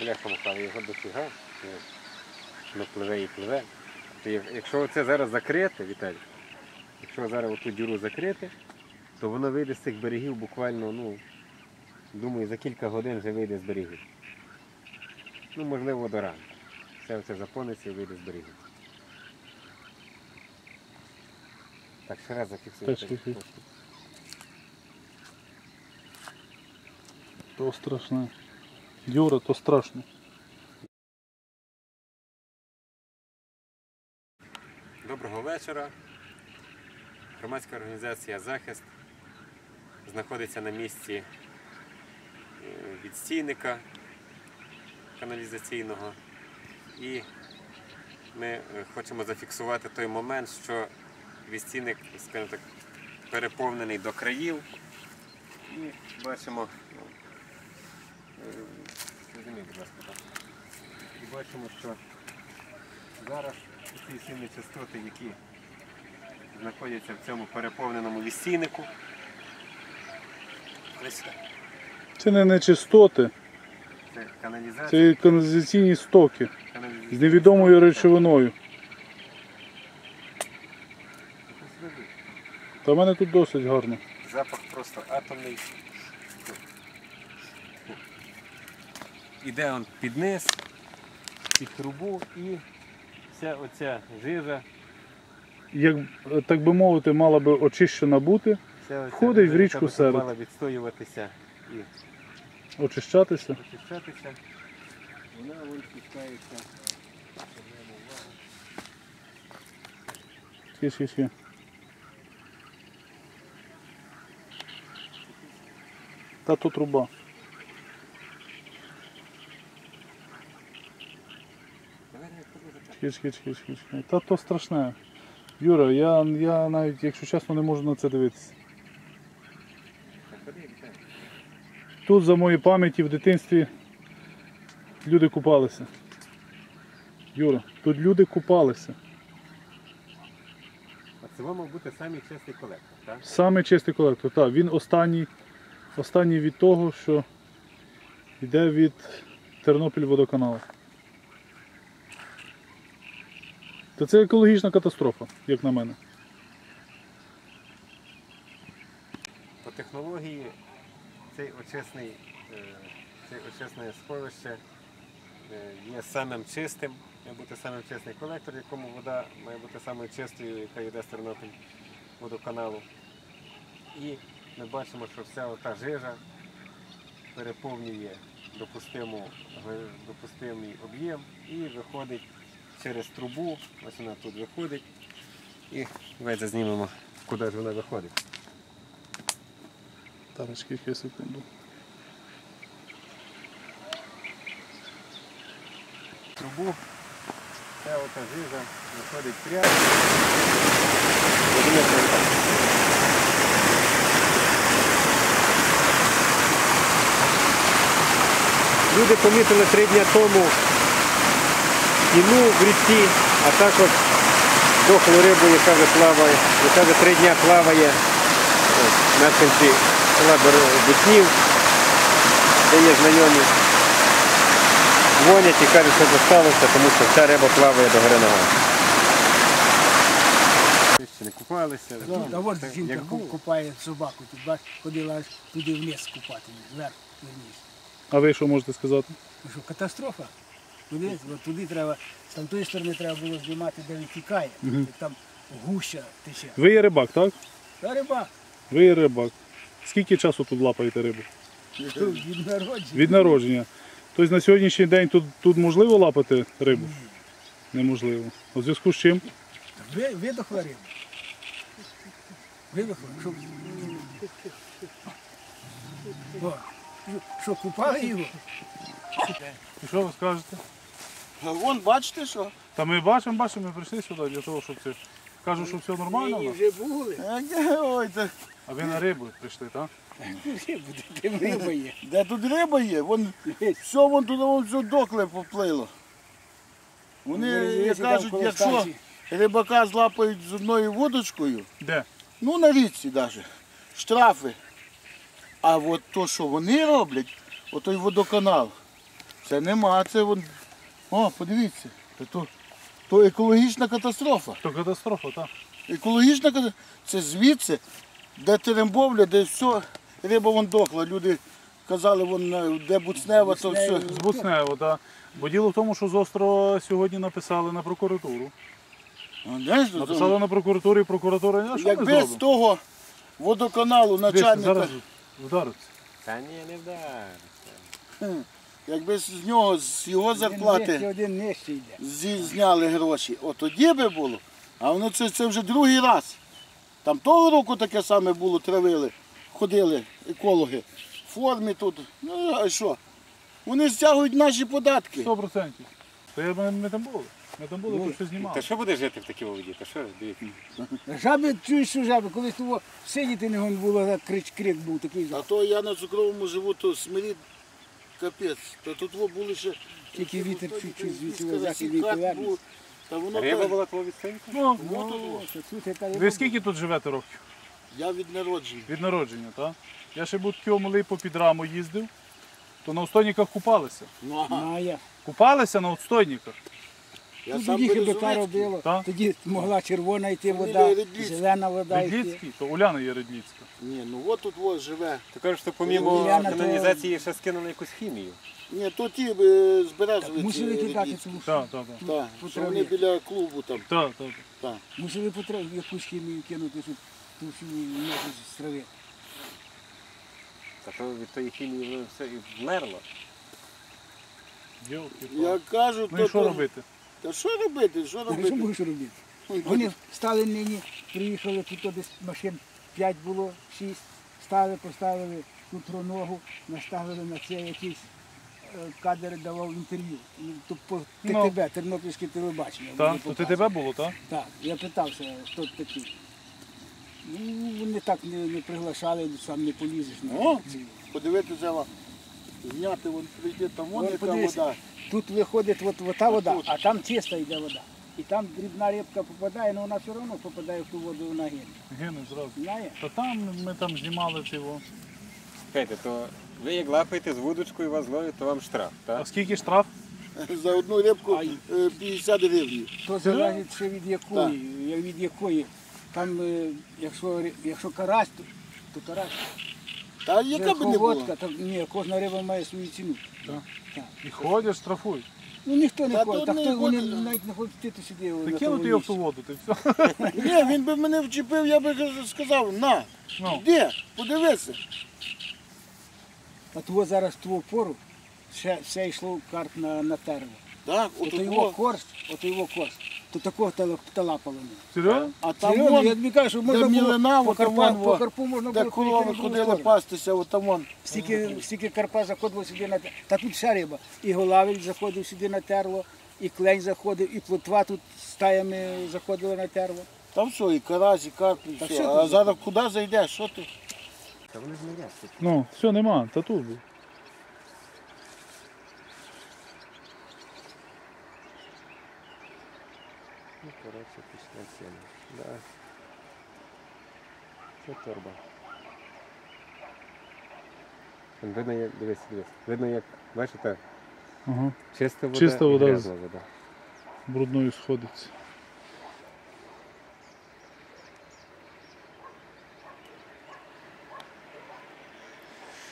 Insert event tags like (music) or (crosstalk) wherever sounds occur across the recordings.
Бляха муха, його дофіга. Воно пливе і пливе. Якщо це зараз закрити, Віталій, якщо зараз оту діру закрити, то воно вийде з цих берегів буквально, ну, думаю, за кілька годин вже вийде з берегів. Ну, можливо, до ранку. Все це заповниться і вийде з берегів. Так, ще раз фіксуй. То страшне. Юра, то страшно. Доброго вечора. Громадська організація Захист знаходиться на місці е, відстійника каналізаційного. І ми е, хочемо зафіксувати той момент, що відстійник, скажімо так, переповнений до країв. І бачимо, ну, е, візьміть, будь ласка, так. і бачимо, що зараз ці всі нечистоти, які знаходяться в цьому переповненому відстійнику. Ось. Це не нечистоти, Це каналізація. це каналізаційні стоки з невідомою речовиною. Та в мене тут досить гарно. Запах просто атомний. Іде он під низ, під трубу і вся оця жижа, Як так би мовити, мала би очищена бути, вся оця Входить в жижа, річку яка серед. мала відстоюватися і очищатися. очищатися. Вона вон спускається. Сі. Та то труба. Хіч, хіч, хіч, хіч. Та то страшне. Юра, я, я навіть, якщо чесно, не можу на це дивитися. Тут за моєї пам'яті в дитинстві люди купалися. Юра, тут люди купалися. А це мав бути самий чесний колектор, так? Саме чистий колектор. Так, він останній, останній від того, що йде від Тернопіль водоканалу. Та це екологічна катастрофа, як на мене. По технології цей очисний, е, цей очисне сховище е, є самим чистим, має бути самим чистий колектор, в якому вода має бути самою чистою, яка йде з Тернопіль водоканалу. І ми бачимо, що вся ота жижа переповнює допустимий об'єм і виходить через трубу. Ось вона тут виходить. І давайте знімемо, куди ж вона виходить. Зараз скільки секунду. трубу. Вся ота жижа виходить прямо. Люди помітили три дні тому кіну в річці, а також дохлу рибу, яка вже плаває, яка вже три дні плаває ось, мешканці села Бутнів, де є знайомі дзвонять і кажуть, що це тому що вся риба плаває до гори ногами. Не купалися. А от жінка як купає собаку, тут бач, ходила аж туди вниз купати, вверх, верніше. А ви що можете сказати? Ну що, катастрофа. Туди, от туди треба, з тамтої сторони треба було знімати, де він тікає. Мгм. Там гуща тече. Ви є рибак, так? Та риба, Ви є рибак. Скільки часу тут лапаєте рибу? від народження. Від народження. Тобто на сьогоднішній день тут, тут можливо лапати рибу? Неможливо. У зв'язку з чим? Ви, видохла риба. Видохла. Що, О, що купали його? І що ви скажете? А Вон, бачите що? Та ми бачимо, бачимо, ми прийшли сюди для того, щоб це. Кажуть, що все нормально. нас. вже були. А де, Ой, це, А ви на рибу прийшли, так? Де риба є. де тут риба є? Вон, все вон туди вон все докле поплило. Вони як кажуть, якщо рибака злапають з одною вудочкою, Де? ну на річці навіть, штрафи. А от то, що вони роблять, отой водоканал, Це нема, це вон. О, подивіться. Це то, то екологічна катастрофа. То катастрофа, так. Екологічна катастрофа. Це звідси, де Терембовля, де все, риба вон дохла. Люди казали, вон, е, де Буцнева, то все. З Буцнево, так. Бо діло в тому, що з острова сьогодні написали на прокуратуру. А, знаєш, то- Написали на прокуратуру і прокуратура, а що ми Якби з зробимо? того водоканалу Дивіться, начальника, зараз вдариться. Та ні, не вдариться. Якби з нього, з його зарплати один нижче йде. зі- зняли гроші, от тоді би було. А воно це, це вже другий раз. Там того року таке саме було, травили, ходили екологи в формі тут. Ну а що? Вони стягують наші податки. 100%. То я, ми, ми там були. Ми там були, Ну, то знімали. Та що буде жити в такій воді? Та що, дивіться. Жаби, чуєш, що жаби, колись того сидіти не гон було, крич крик був такий. А то я на цукровому живу, то смирід капець. То тут во були ще. Тільки вітер чуть-чуть звідси скажи, і вітер. Та воно Риба була твого відстинку? Ну, тут яка ви скільки тут живете років? Я від народження. Від народження, так? Я ще був такий малий по підраму їздив, то на отстойниках купалися. Ну, ага. Купалися на отстойниках. Я Тут сам тоді Березовецький. робило, Так. тоді могла червона йти вода, зелена вода йти. Редліцький, то Уляна є Редліцька. Ні, ну от тут ось живе. Ти кажеш, що помімо Уляна, то- каналізації ще скинули якусь хімію. Ні, то ті е, з Березовиці. Мусили кидати Редліцькі. цю Так, так, так. Так, По що траві. вони біля клубу там. Так, так. Так. Мусили потрібно якусь хімію кинути, щоб ту всю ногу з трави. Та то від тої хімії воно все і вмерло. Йолки-палки. Я кажу, Ну то, і що то- робити? Та що робити? Що Що робити? будеш робити? Вони стали нині, приїхали, тут десь машин 5 було, 6, стали, поставили тут ногу, наставили на це якийсь е, кадр давав інтерв'ю. Ну, то по Ну. ТТБ, Тернопільське телебачення. Так, вони то ти показували. тебе було, так? Так, я питався, хто такий. Ну, вони так не, не приглашали, сам не полізеш. О! Подивитися, вам, зняти, вон прийти, там вон Вон, яка подивися. вода. Тут виходить от, от та вода, а там чиста йде вода. І там дрібна рибка попадає, але вона все одно попадає в ту воду вона гине. Гине зразу. Знає? Та там ми там знімали цього. Чекайте, то ви як лапаєте з вудочкою, вас ловлять, то вам штраф, А скільки штраф? (laughs) За одну рибку Ай. е, 50 гривень. То залежить ще від якої, я від якої. Там, е, якщо, ри- якщо карась, то, то карась. Та яка б не була. то ні, кожна риба має свою ціну. Так. Так. І ходять, штрафують. Ну ніхто не Та ходить, то та не хто вони ходить. навіть не хочуть. Ти на кинути тому його в місці. ту воду, ти все. Ні, він би мене вчепив, я би сказав, на, Ну. де, подивися. А того зараз в ту пору ще все йшло карт на, на терво. Так, от Ото його во. корс, ото його корс. То такого талапало не. Серйозно? А там Серйозно, вон, я тобі кажу, що можна було мілина, по, карпа, вон, по карпу можна де було корови пройти на ходили пастися, от там вон. Стільки, стільки карпа заходило сюди на те- Та тут вся риба. І голавель заходив сюди на терло, і клень заходив, і плотва тут стаями заходила на терло. Там все, і карась, і карп, і все. що А зараз куди зайдеш, що ти? Та вони ж не. Ну, все, нема, та тут був. Ну, коротше, пішла ціна. Да. Це торба. Видно, як, дивись, дивись. Видно, як, бачите, Ага. чиста вода Чиста і вода. грязна вода. Брудною сходиться.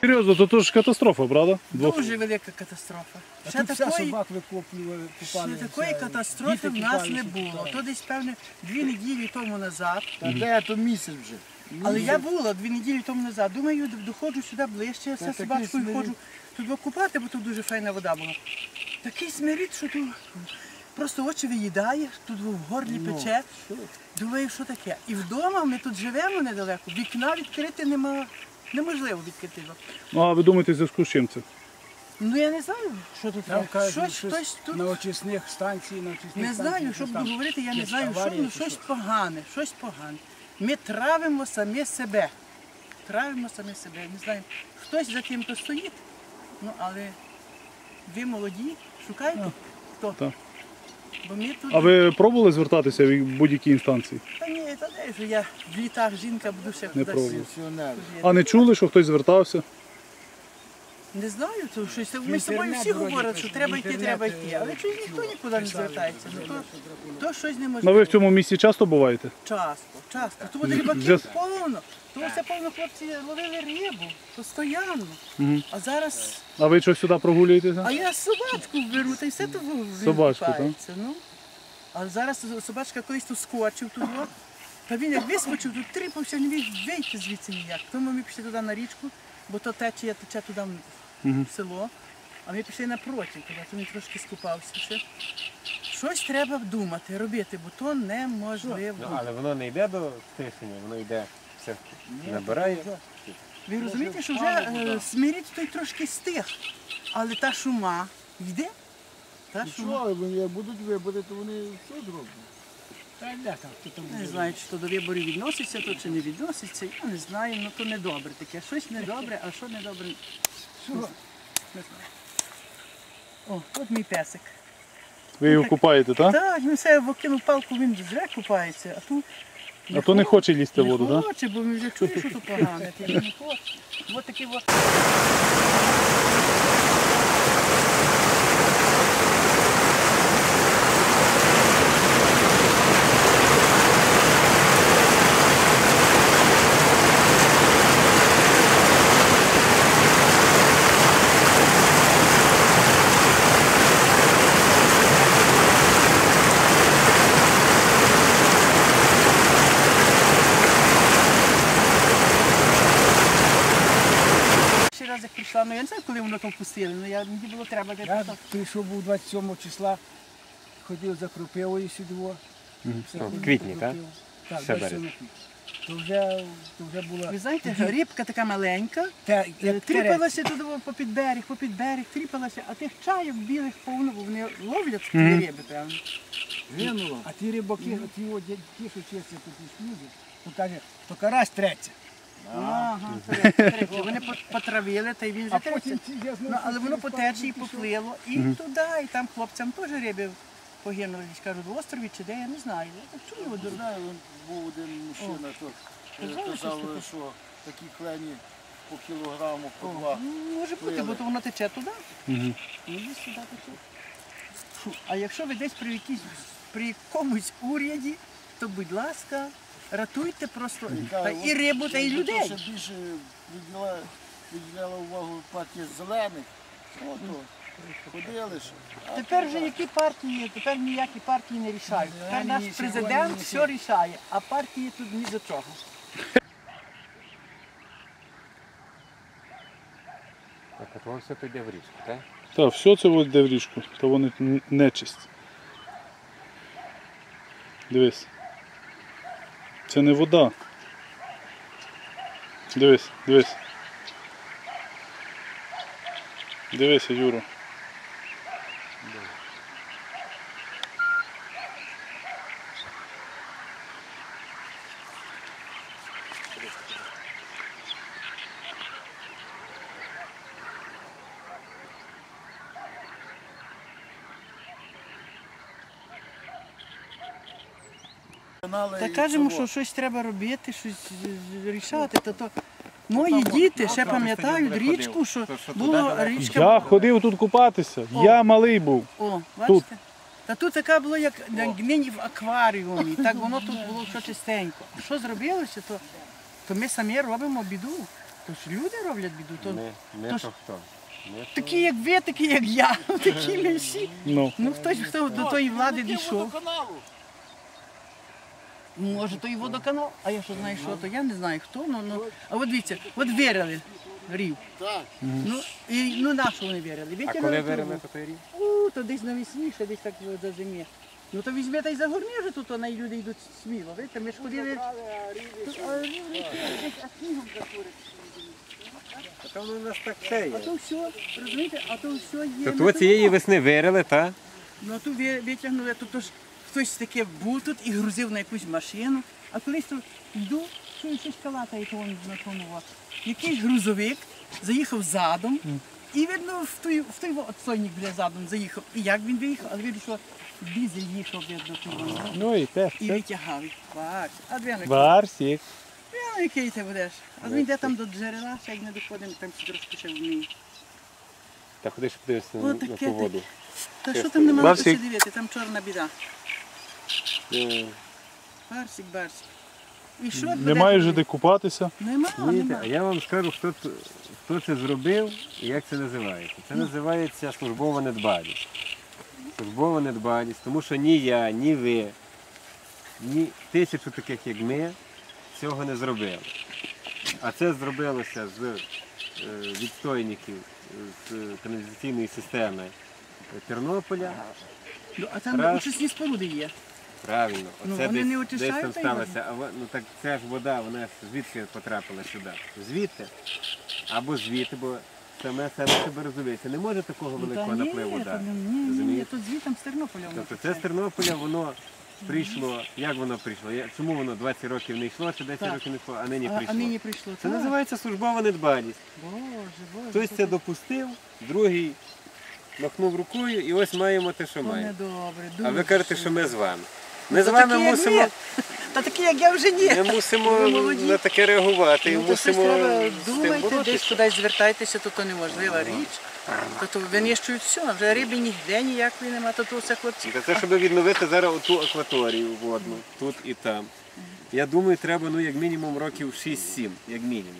Серйозно, то, то ж катастрофа, правда? Двох... Дуже велика катастрофа. А Ще тут вся такої, собак викопували, ще такої катастрофи в нас не було. То десь, певне, дві неділі тому назад. Та де то місяць вже. Але я була дві неділі тому назад. Думаю, доходжу сюди ближче, все собачкою ходжу. Тут викупати, бо тут дуже файна вода була. Такий смирід, що тут просто очі виїдає, тут в горлі пече. Думаю, що таке. І вдома ми тут живемо недалеко. Вікна відкрити нема. Неможливо відкрити його. Ну, а ви думаєте, в зв'язку з чим це? Ну я не знаю, що тут Там кажуть, Щось, щось хтось тут на очисних станціях, на очисних Не знаю, станціях, щоб щось там. говорити, я не якась знаю, що, ну чи щось що. погане, щось погане. Ми травимо самі себе. Травимо самі себе. Не знаю, хтось за тим то стоїть, ну але ви молоді, шукайте, хто. Так. Бо ми тут. А ви пробували звертатися в будь-які інстанції? Та ні, де я в літах жінка буду ще Не кудись. пробував. А не чули, що хтось звертався? Не знаю, то щось. Ми з собою всі говорять, що треба йти, треба йти. Але е, щось ніхто нікуди не звертається. Ну, то, то щось Ну ви в цьому місці часто буваєте? Часто, часто. Тому рибаків Вже- повно. Тому все повно хлопці ловили рибу постійно. Мгм. А зараз. А ви що сюди прогулюєтеся? А я собачку беру, та й все тут Собачку, так? Ну. А зараз собачка колись тут скочив тут. От. Та він як вискочив, тут тріпався, не міг вийти звідси ніяк. Тому ми пішли туди на річку, бо то течія тече туди в село. А ми пішли напроти, туди, то він трошки скупався ще. Щось треба думати, робити, бо то неможливо. Ну, але воно не йде до стишення, воно йде все набирає. Ви розумієте, що вже е, смиріть той трошки стих, але та шума йде. Та шума. Що, вони як будуть вибори, то вони все зроблять. Не знаю, чи то до виборів відноситься, то чи не відноситься, я не знаю, ну то недобре таке. Щось недобре, а що недобре. Що? Не знаю. О, от мій песик. Ви його купаєте, так? Так, він все викинув палку, він вже купається, а тут. А то не хоче лізти в воду, Не так? хоче, бо він вже чує, що тут погане, ти не хоче. Ось такий от. Ще раз як прийшла, коли воно там пустили, ну я, мені було треба де Я прийшов був 27 числа, ходив за крупивою сюди. во. Все ходив в квітні, так? Так, Ще 27 квітня. То вже, то вже була. Ви знаєте, рибка така маленька, Те, тріпалася туди по під берег, по під берег, тріпалася, а тих чайок білих повно, бо вони ловлять ті риби, певно. Гинуло. А ті рибаки, ті, от, ті, що чисті тут із люди, то каже, то карась треться. Ага. Вони потравили, та й він А вже потім третє. ці, я знаю, Ну, але воно по течії поплило і туди, і там хлопцям теж риби погинули. Кажуть, в острові чи де, я не знаю. Я так чую, Не знаю, був один мужчина, то е, казав, що такі клені по кілограму, по два. Ну, Може бути, бо то воно тече туди. Ну, сюди тече. А якщо ви десь при якійсь при якомусь уряді, то будь ласка, ратуйте просто та і рибу, та й людей. то більше відділа, відділяла увагу партія зелених, ото ходили ж. А Тепер вже які партії, тепер ніякі партії не рішають. Тепер наш президент все рішає, а партії тут ні до чого. Так, от воно все то йде в річку, так? Так, все це йде в річку, то вони нечисть. Дивись. Це не вода. Дивись, дивись. Дивися, Юро. Та кажемо, що щось треба робити, щось рішати. Та то мої діти ще пам'ятають річку, що було річка. Я ходив тут купатися. Я малий був. О, бачите? Та тут така було, як нині в акваріумі, так воно тут було все чистенько. А що зробилося, то, то ми самі робимо біду. То ж люди роблять біду. То, Не, не то то ж- хто. Не такі, як ви, такі, як я, (laughs) такі ми всі. Ну. Ну хтось хто до тої влади дійшов. Може, то і водоканал, а я що знаю, що то, я не знаю хто, ну, ну. А от дивіться, от вирили рів. Так. Ну, і, ну на що вони вирили? А коли вирили по той рік? У, то десь навесні, ще десь так за зимі. Ну то візьме та й загорні вже тут, то люди йдуть сміло. Видите, ми ж ходили. Тут, а, рів снігом закурить. А то воно у нас так це є. А то все, розумієте, а то все є. Тобто цієї весни вирили, так? Ну а то ви- витягнули, то, то ж хтось таке був тут і грузив на якусь машину. А колись то йду, що щось калатає то тому. от. Якийсь грузовик заїхав задом. І видно, в той, в той отстойник біля задом заїхав. І як він виїхав, але видно, що дизель їхав, видно, той, ну, Ну і те. і витягав їх. Бач, а дві на Барсік. який ти будеш? А він йде там до джерела, ще як не доходимо, там трошки ще вміє. Та ходи, щоб подивишся на, на ту воду. Та що там нема Барсик. що дивити, там чорна біда. Е, Барсик, барсик. І що Немає вже де купатися. Нема, а нема. я вам скажу, хто, т- хто це зробив і як це називається. Це називається службова недбалість. Службова недбалість, тому що ні я, ні ви, ні тисячу таких, як ми, цього не зробили. А це зробилося з е, відстойників з каналізаційної системи Тернополя. Ну, А там Раз. очисні споруди є. Правильно, Ну, оце вони десь, не десь очищають там та й сталося. А во- ну так ця ж вода, вона ж звідки потрапила сюди? Звідти або звідти, бо саме селище Березовиця не може такого Ну, великого та напливу ні, та ні, ні, ні, Розумієте? тут звітом з Тернополя. воно Тобто це з Тернополя воно прийшло. Як воно прийшло? Я- Чому воно 20 років не йшло, чи 10 Так. років не йшло, а нині А, а прийшло? нині прийшло. Це так. називається службова недбалість. Боже, боже. Хтось це допустив, другий махнув рукою, і ось маємо те, що То маємо. недобре, А ви дуже кажете, що ми з вами. Ми з Та вами такі, як мусимо. ми. Та такі, як я вже ні. Ми мусимо Ви молоді. на таке реагувати і Ну, то щось мусимо треба з тим думайте, десь боротися. кудись звертайтеся, то то неможлива річ. То то винищують все, вже риби ніде ніякої нема, то то все хлопці. Та Це щоб відновити зараз оту акваторію водну, тут і там. Я думаю, треба ну як мінімум років 6-7, як мінімум.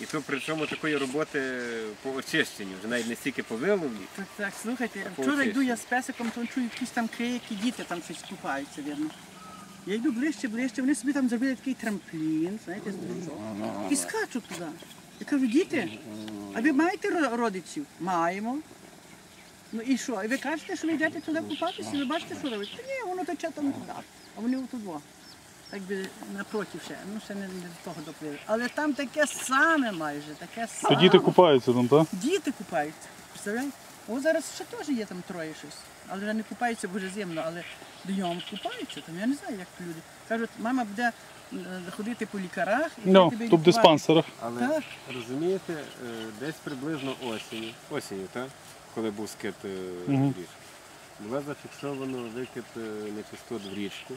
І то при чому такої роботи по очищенню, вже навіть не стільки по виловлі. Так, так, слухайте, вчора йду я з песиком, то чую якісь там крики, діти там щось купаються, вірно. Я йду ближче, ближче, вони собі там зробили такий трамплін, знаєте, з дружок, і скачуть туди. Я кажу, діти, а ви маєте родичів? Маємо. Ну і що? І ви кажете, що ви йдете туди купатися, і ви бачите, що робить? Та ні, воно тече там туди. А вони отут во. Так би напроти ще, ну ще не, не до того доплили. Але там таке саме майже, таке То саме. діти купаються там, так? Діти купаються. Представляєте? О, зараз ще теж є там троє щось. Але вже не купаються, бо вже зимно, але днем купаються. Там я не знаю, як люди. Кажуть, мама буде е, ходити по лікарах і Ну, тебе тут в лікувати. диспансерах. Але Так. розумієте, е, десь приблизно осінню, осінню, так? коли був скид е, Мгм. Було зафіксовано викид е, нечистот в річку.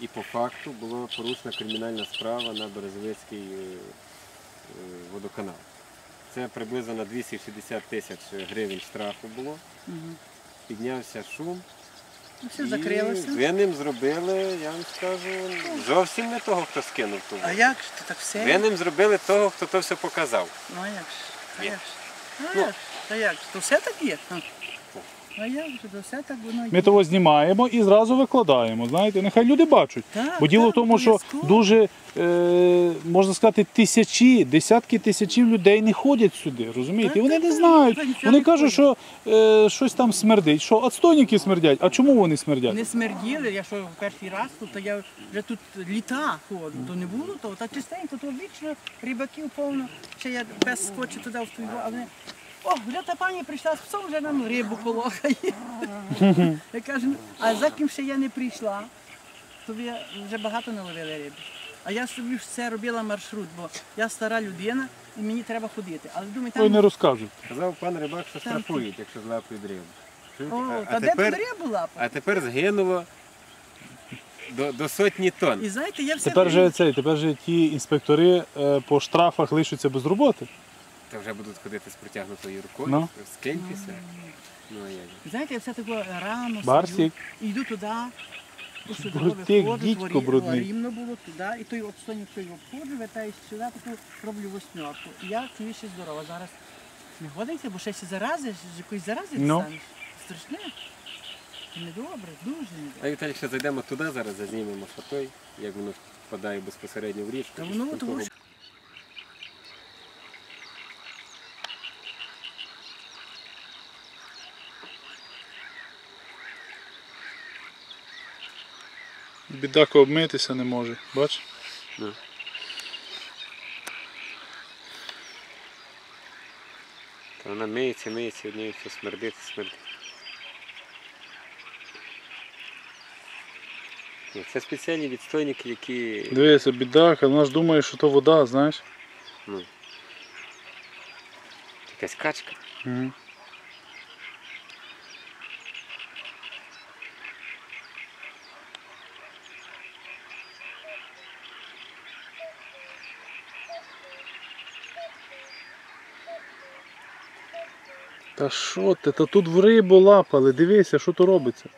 І по факту була порушена кримінальна справа на Березовицький е, е, водоканал. Це приблизно на 260 тисяч гривень штрафу було. Піднявся шум. Ну, все закрилося. винним зробили, я вам скажу, зовсім не того, хто скинув ту А як ж то так все? Винним зробили того, хто то все показав. Ну а як ж? А як ж? Ну, Ну. як як ж? То все так є? А. А як же? То все так воно Ми того знімаємо і зразу викладаємо. Знаєте, нехай люди бачать. Так, Бо діло так, в тому, що обов'язково. дуже, е, можна сказати, тисячі, десятки тисячів людей не ходять сюди, розумієте? Так, І вони так, не знають. так, нічого Вони не кажуть, що е, щось там смердить. Що отстойники смердять. А чому вони смердять? Не смерділи, я що перший раз тут, то я вже тут літа ходжу, то не було того, та чистенько, то вічно рибаків повно. Ще я без скочу туди в ту його, а вони. О, вже та пані прийшла з псом, вже нам рибу полохає. (laughs) я кажу, «Ну, а за ким ще я не прийшла, то ви вже багато наловили риби. А я собі все робила маршрут, бо я стара людина і мені треба ходити. Але думаю, Ой, не розкажуть. Казав пан рибак, що Там- штрафують, якщо злапують рибу. О, А- та а, де тут тепер, рибу лапа? а тепер згинуло до, до сотні тонн. І знаєте, я все Тепер же цей, тепер же ті інспектори е, по штрафах лишаться без роботи. Та вже будуть ходити з протягнутою рукою, Ну. з кельпіса. Ну, а як? же? Знаєте, я все таке рано Барсик. стою, йду туди, того дідько творі- брудний. рівно було туди, і той отстойник той обходжу, вертаюсь сюди, таку роблю восьмерку. І я чую ще здорово. Зараз не годиться, бо ще ще зарази, з якоїсь зарази Ну. станеш. Страшне. Недобре, дуже недобре. А Віталій, ще зайдемо туди, зараз зазнімемо фото, як воно впадає безпосередньо в річку. Та воно того ж- Бідака обмитися не може. Бач? Та вона миється, миється, однією все смердить, смердить. Ні, Це спеціальні відстойники, які Дивися, бідака, вона ж думає, що то вода, знаєш. якась качка. Угу. Та що ти? Та тут в рибу лапали, дивися, що тут робиться.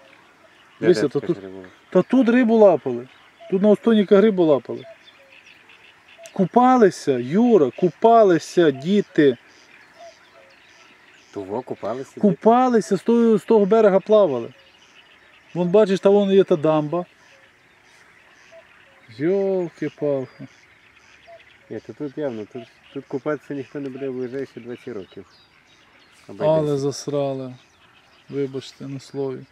Дивися, то така тут, та тут рибу лапали. Тут на остоніках рибу лапали. Купалися, Юра, купалися діти. Того купалися. діти? Купалися, з того, з того берега плавали. Вон бачиш, та вон є та дамба. Йолки-палки. Ні, то тут явно, тут, тут купатися ніхто не буде ближайші 20 років. Але засрали. Вибачте на слові.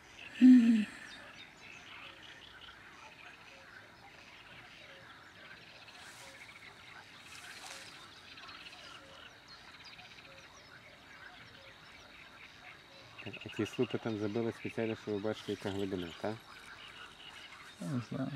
А ті слупи там забили спеціально, щоб ви бачили, яка глибина, так? Я Не знаю.